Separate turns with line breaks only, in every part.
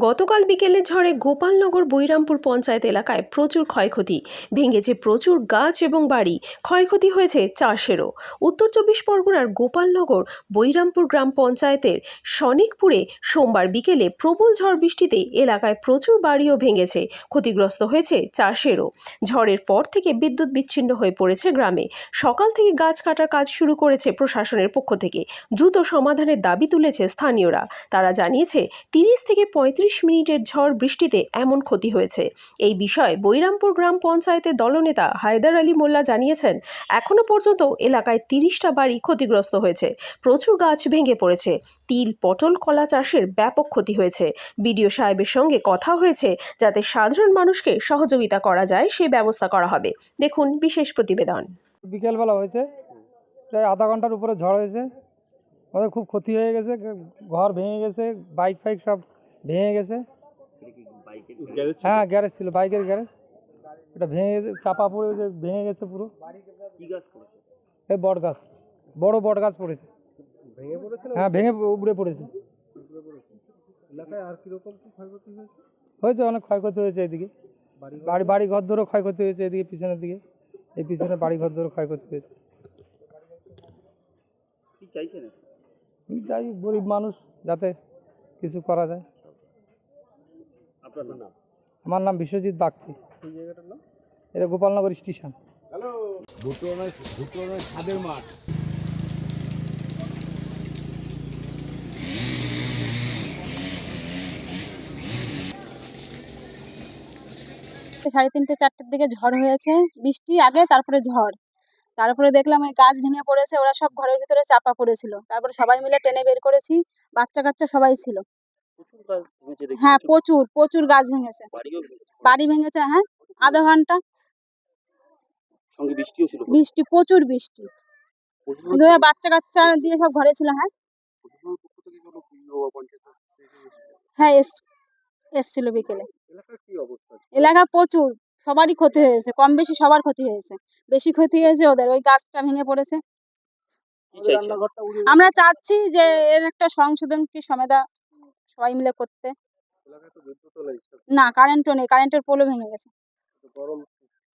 গতকাল বিকেলে ঝড়ে গোপালনগর বৈরামপুর পঞ্চায়েত এলাকায় প্রচুর ক্ষয়ক্ষতি। ভেঙেছে প্রচুর গাছ এবং বাড়ি। ক্ষয়ক্ষতি হয়েছে চাষেরও। উত্তর চব্বিশ পরগনার গোপালনগর বৈরামপুর গ্রাম পঞ্চায়েতের সনিকপুরে সোমবার বিকেলে প্রবল ঝড় বৃষ্টিতে এলাকায় প্রচুর বাড়িও ভেঙেছে। ক্ষতিগ্রস্ত হয়েছে চাষেরও। ঝড়ের পর থেকে বিদ্যুৎ বিচ্ছিন্ন হয়ে পড়েছে গ্রামে। সকাল থেকে গাছ কাটার কাজ শুরু করেছে প্রশাসনের পক্ষ থেকে। দ্রুত সমাধানের দাবি তুলেছে স্থানীয়রা। তারা জানিয়েছে, তিরিশ থেকে পঁয়ত্রিশ মিনিটের ঝড় বৃষ্টিতে এমন ক্ষতি হয়েছে। এই বিষয়ে বৈরামপুর গ্রাম পঞ্চায়েতের দলনেতা হায়দার আলী মোল্লা জানিয়েছেন এখনও পর্যন্ত এলাকায় তিরিশটা বাড়ি ক্ষতিগ্রস্ত হয়েছে। প্রচুর গাছ ভেঙে পড়েছে। তিল, পটল, কলা চাষের ব্যাপক ক্ষতি হয়েছে। বিডিও সাহেবের সঙ্গে কথা হয়েছে যাতে সাধারণ মানুষকে সহযোগিতা করা যায় সেই ব্যবস্থা করা হবে। দেখুন বিশেষ প্রতিবেদন।
বিকেলবেলা হয়েছে। প্রায় আধা ঘণ্টার উপরে ঝড় হয়েছে। আমাদের খুব ক্ষতি হয়ে গেছে, ঘর ভেঙে গেছে, বাইক ফাইক সব ভেঙে গেছে? হ্যাঁ গ্যারেজ ছিল বাইকের গ্যারেজ এটা ভেঙে গেছে চাপা পড়ে যে ভেঙে গেছে পুরো। এই বট গাছ বড় বট গাছ পড়েছে। হ্যাঁ ভেঙে উপড়ে পড়েছে। হয়েছে? অনেক ক্ষয়ক্ষতি হয়েছে এদিকে। বাড়ি বাড়ি ঘর ধরেও ক্ষয়ক্ষতি হয়েছে এদিকে পিছনের দিকে। এই পিছনে বাড়ি ঘর ধরে ক্ষয়ক্ষতি হয়েছে চাই গরিব মানুষ যাতে কিছু করা যায়।
আপনার নাম?
আমার নাম বিশ্বজিৎ বাগচি। এটা গোপালনগর স্টেশন।
ছাদের মাঠ।
সাড়ে তিনটে চারটের দিকে ঝড় হয়েছে বৃষ্টি আগে তারপরে ঝড়। তারপরে দেখলাম এই গাছ ভেঙে পড়েছে ওরা সব ঘরের ভিতরে চাপা পড়েছিল। তারপরে সবাই মিলে টেনে বের করেছি বাচ্চা কাচ্চা সবাই ছিল
প্রচুর গাছ ভেঙেছে দেখছি
হ্যাঁ
প্রচুর
প্রচুর গাছ ভেঙেছে। বাড়ি ভেঙেছে হ্যাঁ আধা ঘণ্টা।
সঙ্গে বৃষ্টিও ছিল
বৃষ্টি প্রচুর বৃষ্টি। বাচ্চা কাচ্চা দিয়ে সব ঘরে ছিল হ্যাঁ? হ্যাঁ এস এসছিল বিকেলে।
এলাকার কি অবস্থা?
এলাকা প্রচুর সবারই ক্ষতি হয়েছে কম বেশি সবার ক্ষতি হয়েছে। বেশি ক্ষতি হয়েছে ওদের ওই গাছটা ভেঙে পড়েছে। আমরা চাচ্ছি যে এর একটা সংশোধন কি সমেদা সবাই মিলে করতে। না কারেন্টও নেই কারেন্টের পোলও ভেঙে গেছে।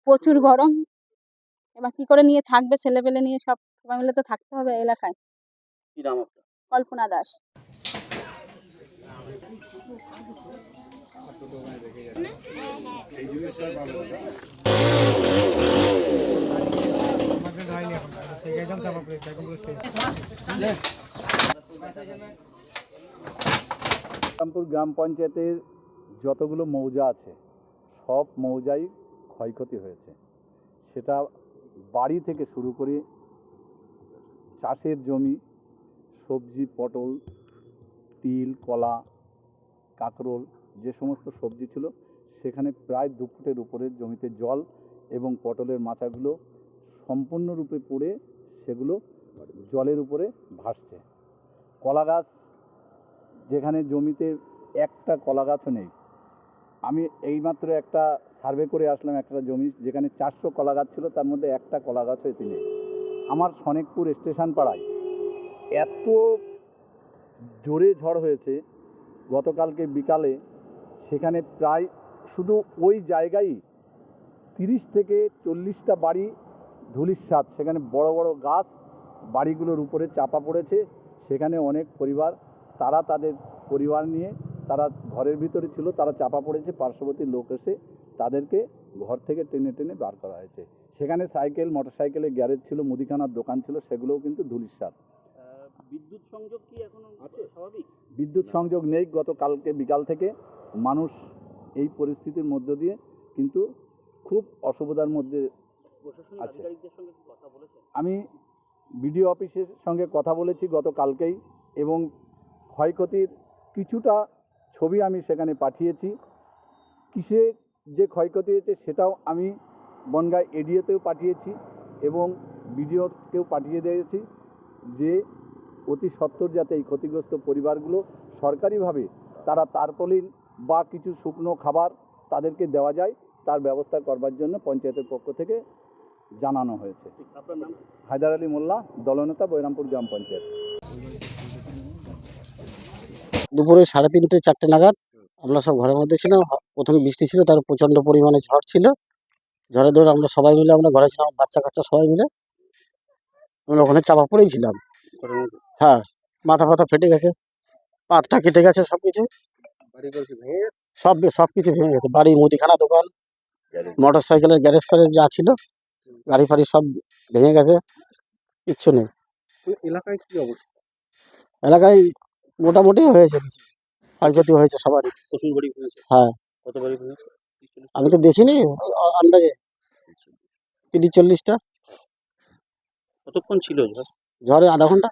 প্রচুর গরম। এবার কি করে নিয়ে থাকবে ছেলে পেলে নিয়ে সব সবাই মিলে তো থাকতে হবে এলাকায়।
কি নাম আপনার?
কল্পনা দাস।
রামপুর গ্রাম পঞ্চায়েতের যতগুলো মৌজা আছে, সব মৌজাই ক্ষয়ক্ষতি হয়েছে। সেটা বাড়ি থেকে শুরু করে চাষের জমি, সবজি, পটল, তিল, কলা, কাঁকরোল, যে সমস্ত সবজি ছিল, সেখানে প্রায় দু ফুটের উপরে জমিতে জল এবং পটলের মাচাগুলো সম্পূর্ণরূপে পড়ে সেগুলো জলের উপরে ভাসছে। কলা গাছ যেখানে জমিতে একটা কলা গাছও নেই। আমি এইমাত্র একটা সার্ভে করে আসলাম একটা জমি যেখানে চারশো কলা গাছ ছিল, তার মধ্যে একটা কলা গাছও এতে নেই। আমার সনেকপুর স্টেশন পাড়ায় এত জোরে ঝড় হয়েছে, গতকালকে বিকালে সেখানে প্রায় শুধু ওই জায়গায় তিরিশ থেকে চল্লিশটা বাড়ি ধুলিস্বাদ সেখানে বড় বড় গাছ বাড়িগুলোর উপরে চাপা পড়েছে, সেখানে অনেক পরিবার তারা তাদের পরিবার নিয়ে তারা ঘরের ভিতরে ছিল তারা চাপা পড়েছে পার্শ্ববর্তী লোক এসে তাদেরকে ঘর থেকে টেনে টেনে বার করা হয়েছে। সেখানে সাইকেল মোটরসাইকেলের গ্যারেজ ছিল মুদিখানার দোকান ছিল সেগুলোও কিন্তু ধুলিস্বাদ
বিদ্যুৎ সংযোগ কি এখনও আছে। স্বাভাবিক?
বিদ্যুৎ সংযোগ নেই গতকালকে বিকাল থেকে মানুষ এই পরিস্থিতির মধ্য দিয়ে কিন্তু খুব অসুবিধার মধ্যে আছে। আমি বিডিও অফিসের সঙ্গে কথা বলেছি গতকালকেই এবং ক্ষয়ক্ষতির কিছুটা ছবি আমি সেখানে পাঠিয়েছি। কিসে যে ক্ষয়ক্ষতি হয়েছে সেটাও আমি বনগাঁ এডিওতেও পাঠিয়েছি এবং বিডিওকেও পাঠিয়ে দিয়েছি যে অতি সত্বর যাতে এই ক্ষতিগ্রস্ত পরিবারগুলো সরকারিভাবে তারা তারপলিন বা কিছু শুকনো খাবার তাদেরকে দেওয়া যায় তার ব্যবস্থা করবার জন্য পঞ্চায়েতের পক্ষ থেকে জানানো হয়েছে।
আপনার নাম?
হায়দার আলী মোল্লা দলনেতা বৈরামপুর গ্রাম পঞ্চায়েত।
দুপুরে সাড়ে তিনটে চারটে নাগাদ আমরা সব ঘরের মধ্যে ছিলাম। প্রথমে বৃষ্টি ছিল তার প্রচণ্ড পরিমাণে ঝড় ছিল। ঝড়ে ধরে আমরা সবাই মিলে আমরা ঘরে ছিলাম বাচ্চা কাচ্চা সবাই মিলে আমরা ওখানে চাপা পড়েই ছিলাম। হ্যাঁ মাথা ফাথা ফেটে গেছে পাতটা কেটে গেছে সব কিছু সব সব কিছু ভেঙে গেছে। বাড়ি মুদিখানা দোকান মোটর সাইকেলের গ্যারেজ ফ্যারেজ যা ছিল গাড়ি ফাড়ি সব ভেঙে গেছে কিচ্ছু নেই।
এলাকায় কি অবস্থা?
এলাকায় মোটামুটি হয়েছে কিছু। ক্ষয়ক্ষতি হয়েছে সবারই।
প্রচুর বাড়ি ভেঙেছে
হ্যাঁ।
কত বাড়ি ভেঙেছে
আমি তো দেখিনি। আ- আন্দাজে তিরিশ চল্লিশটা
কতক্ষণ ছিল ঝড়?
ঝড়ে আধা ঘণ্টা।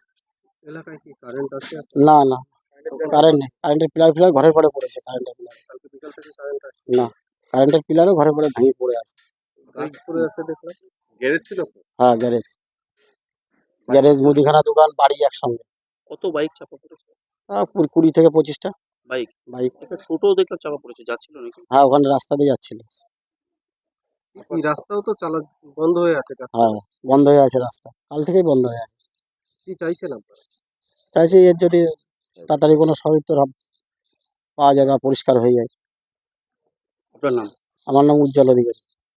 এলাকায় কি কারেন্ট আছে
না না। কারেন্ট নেই। কারেন্টের পিলার ফিলার ঘরের পরে পড়েছে কারেন্টের পিলার
কালকে বিকাল থেকে কারেন্ট আছে
না কারেন্টের পিলারও ঘরে পরে ভেঙে পড়ে আছে।
গাছ পড়ে আছে দেখলাম। গ্যারেজ ছিল
হ্যাঁ গ্যারেজ গ্যারেজ মুদিখানা দোকান বাড়ি একসঙ্গে।
কত বাইক চাপা পড়েছে?
কুড়ি- কুড়ি থেকে পঁচিশটা।
বাইক?
বাইক।
একটা টোটো দেখলাম চাপা পড়েছে যাচ্ছিল নাকি?
হ্যাঁ ওখানে রাস্তা দিয়ে যাচ্ছিল।
এই রাস্তাও তো চালা বন্ধ হয়ে আছে
হ্যাঁ বন্ধ হয়ে আছে রাস্তা। কাল থেকেই বন্ধ হয়ে আছে।
কি চাইছেন আপনারা
চাইছি এর যদি তাড়াতাড়ি কোনো সহিত পাওয়া যায় বা পরিষ্কার হয়ে যায়।
আপনার নাম?
আমার নাম উজ্জ্বল অধিকারী।